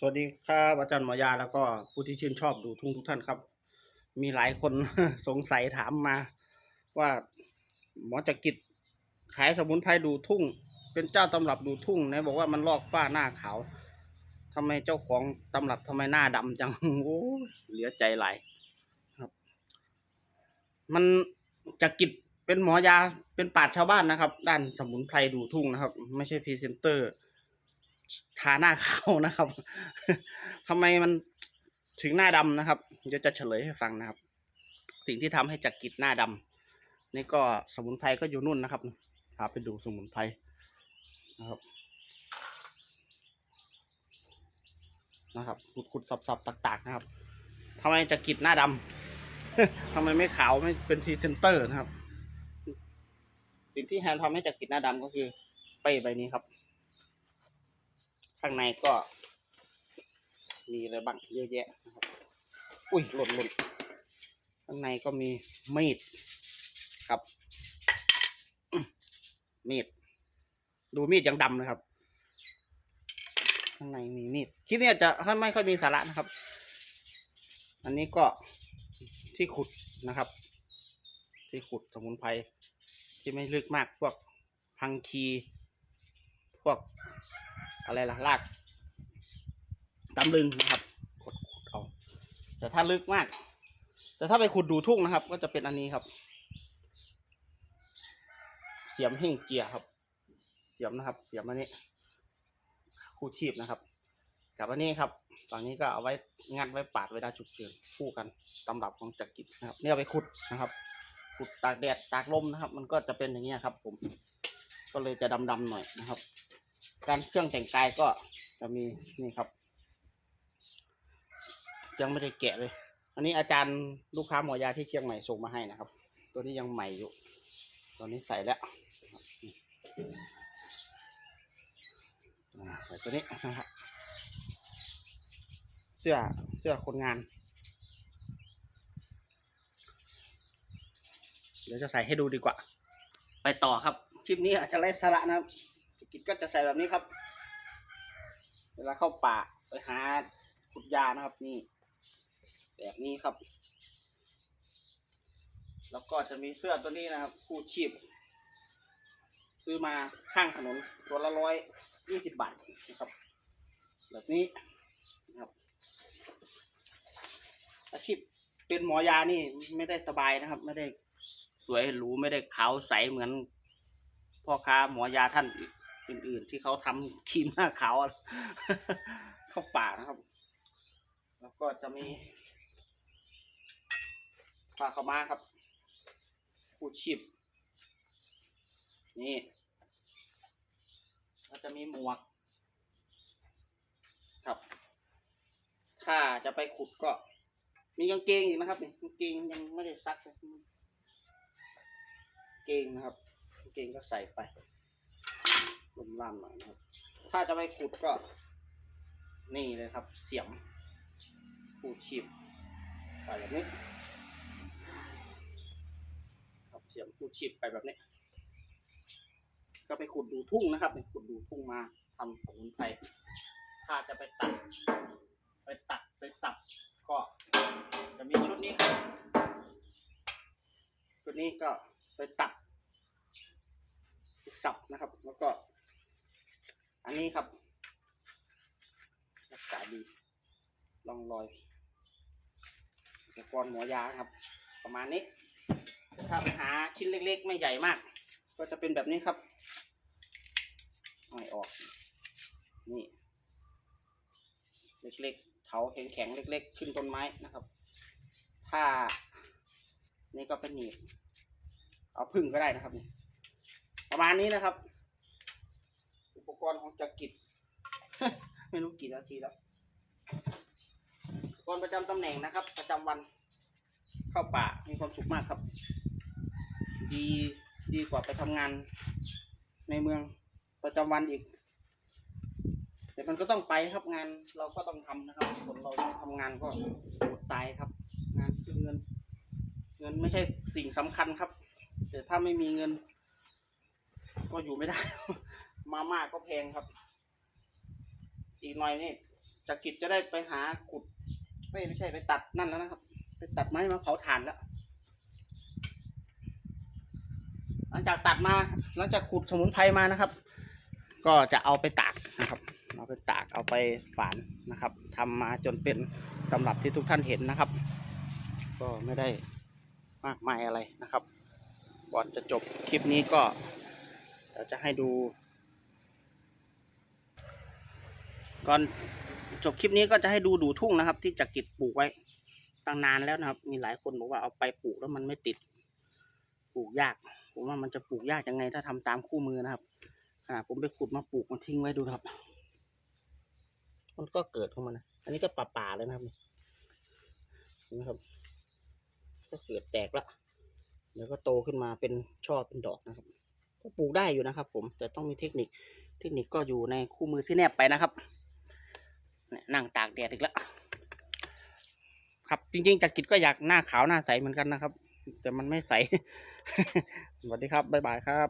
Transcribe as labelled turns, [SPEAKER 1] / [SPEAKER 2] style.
[SPEAKER 1] สวัสดีครับอาจารย์หมอยาแล้วก็ผู้ที่ชื่นชอบดูทุ่งทุกท่านครับ มีหลายคนสงสัยถามมา ว่าหมอจักริดขายสมุนไพรดูทุ่ง เป็นเจ้าตำรับดูทุ่งไหนบอกว่ามันลอกฝ้าหน้าขาวทำไมเจ้าของตำรับทำไมหน้าดำจังโอ้เหลือใจหลายครับ มันจักริดเป็นหมอยาเป็นปาชญ์ชาวบ้านนะครับ ด้านสมุนไพรดูทุ่งนะครับ ไม่ใช่พรีเซนเตอร์ ทาหน้าขาวนะครับทำไมมันถึงหน้าดำนะครับเดี๋ยวจะเฉลยให้ฟังนะครับ สิ่งที่ทำให้จักริดหน้าดำนี่ก็สมุนไพรก็อยู่นู่นนะครับพาไปดูสมุนไพรนะครับนะครับขุดขุดสับสับตักตักนะครับทำไมจักริดหน้าดำทำไมไม่ขาวไม่เป็นพรีเซนเตอร์นะครับ สิ่งที่แฮนทำให้จักริดหน้าดำก็คือเป้ใบนี้ครับ ข้างในก็มีอะไรบ้างเยอะแยะนะครับ อุ้ยหล่นหล่นข้างในก็มีมีดครับมีด ดูมีดยังดำเลยครับ ข้างในมีมีดคลิปนี้จะถ้าไม่ค่อยมีสาระนะครับ อันนี้ก็ที่ขุดนะครับ ที่ขุดสมุนไพรที่ไม่ลึกมากพวกพังคี พวก อะไรล่ะรากตำลึงนะครับกดขุดเอา แต่ถ้าลึกมาก แต่ถ้าไปขุดดูทุ่งนะครับ ก็จะเป็นอันนี้ครับ เสียมเฮ่งเกียร์ครับ เสียมนะครับ เสียมอันนี้ คู่ชีพนะครับ กับอันนี้ครับฝั่งนี้ก็เอาไว้งัดไว้ปาดเวลาฉุกเฉินคู่กันตำรับของจักริดนะครับ เนี่ยไปขุดนะครับ ขุดตากแดดตากลมนะครับ มันก็จะเป็นอย่างนี้ยครับ ผม ก็เลยจะดำๆหน่อยนะครับ การเครื่องแต่งกายก็จะมีนี่ครับ ยังไม่ได้แกะเลย อันนี้อาจารย์ลูกค้าหมอยาที่เชียงใหม่ส่งมาให้นะครับ ตัวนี้ยังใหม่อยู่ตัวนี้ใส่แล้วอ่าใส่ตัวนี้นะครับเสื้อเสื้อคนงาน เดี๋ยวจะใส่ให้ดูดีกว่า ไปต่อครับคลิปนี้อาจจะไร้สาระนะครับ กิจก็จะใส่แบบนี้ครับ เวลาเข้าป่าไปหาขุดยานะครับนี่ แบบนี้ครับ แล้วก็จะมีเสื้อตัวนี้นะครับคู่ชีพ ซื้อมาข้างถนนตัวละร้อยยี่สิบบาทนะครับ แบบนี้นะครับ อาชีพเป็นหมอยานี่ไม่ได้สบายนะครับ ไม่ได้สวยหรูไม่ได้ขาวใสเหมือนพ่อค้าหมอยาท่าน อื่น ๆ ที่เขาทำครีมหน้าขาวเข้าป่านะครับ แล้วก็จะมีผ้าขาม้าครับผูชีพนี่แล้วจะมีหมวก ครับ ถ้าจะไปขุดก็ มีกางเกงอีกนะครับนี่กางเกงยังไม่ได้ซักเลยกางเกงนะครับ เกงก็ใส่ไป ลมล่ามหน่อยนะครับ ถ้าจะไปขุดก็ นี่เลยครับ เสียมผูชีพใส่แบบนี้ครับเสียมผูชีพไปแบบนี้ ก็ไปขุดดูทุ่งนะครับไปขุดดูทุ่งมาทำสมุนไพรถ้าจะไปตัด ไปตัดไปสับก็ จะมีชุดนี้ครับชุดนี้ก็ไปตัดไปสับนะครับ แล้วก็ อันนี้ครับ รักษาดีลองรอยอุปกรณ์หมอยาครับ ประมาณนี้ ถ้าไปหาชิ้นเล็ก ๆ ไม่ใหญ่มาก ก็จะเป็นแบบนี้ครับไม่ออก นี่ เล็กๆเถาแข็งๆเล็ก ๆ ขึ้นต้นไม้นะครับ ถ้า นี่ก็เป็นหนีบเอาพึ่งก็ได้นะครับ ประมาณนี้นะครับ กรณ์ของจักริด ไม่รู้กี่นาทีแล้วอุปกรณ์ประจำตำแหน่งนะครับ ประจำวันเข้าป่ามีความสุขมากครับ ดีดีกว่าไปทำงาน ในเมืองประจำวันอีกแต่มันก็ต้องไปครับงานเราก็ต้องทำนะครับคนเราไม่ทำงานก็อดตายครับ งานคือเงิน เงินไม่ใช่สิ่งสำคัญครับ แต่ถ้าไม่มีเงิน ก็อยู่ไม่ได้ มาม่าก็แพงครับ อีกหน่อยนี่จากกิจจะได้ไปหาขุดไม่ไม่ใช่ไปตัดนั่นแล้วนะครับ ไปตัดไม้มาเผาถ่านแล้ว หลังจากตัดมาหลังจากขุดสมุนไพรมานะครับ ก็จะเอาไปตากนะครับเอาไปตากเอาไปฝานนะครับทำมาจนเป็นตำรับที่ทุกท่านเห็นนะครับ ก็ไม่ได้มากมายอะไรนะครับก่อนจะจบคลิปนี้ก็เดี๋ยวจะให้ดู ก่อนจบคลิปนี้ก็จะให้ดูดูทุ่งนะครับ ที่จักริดปลูกไว้ตั้งนานแล้วนะครับ มีหลายคนบอกว่าเอาไปปลูกแล้วมันไม่ติด ปลูกยาก ผมว่ามันจะปลูกยากยังไง ถ้าทำตามคู่มือนะครับขนาผมไปขุดมาปลูกมาทิ้งไว้ดูครับ มันก็เกิดของมันนะอันนี้ก็ป่าป่าๆเลยนะครับนี่เห็นะครับ ก็เกิดแตกแล้วเดี๋ยวก็โตขึ้นมาเป็นช่อเป็นดอกนะครับ ก็ปลูกได้อยู่นะครับ ผมแต่ต้องมีเทคนิค เทคนิคก็อยู่ในคู่มือที่แนบไปนะครับ นั่งตากแดดอีกแล้วครับจริงๆจากกิจก็อยากหน้าขาวหน้าใสเหมือนกันนะครับ แต่มันไม่ใส สวัสดีครับ บ๊ายบายครับ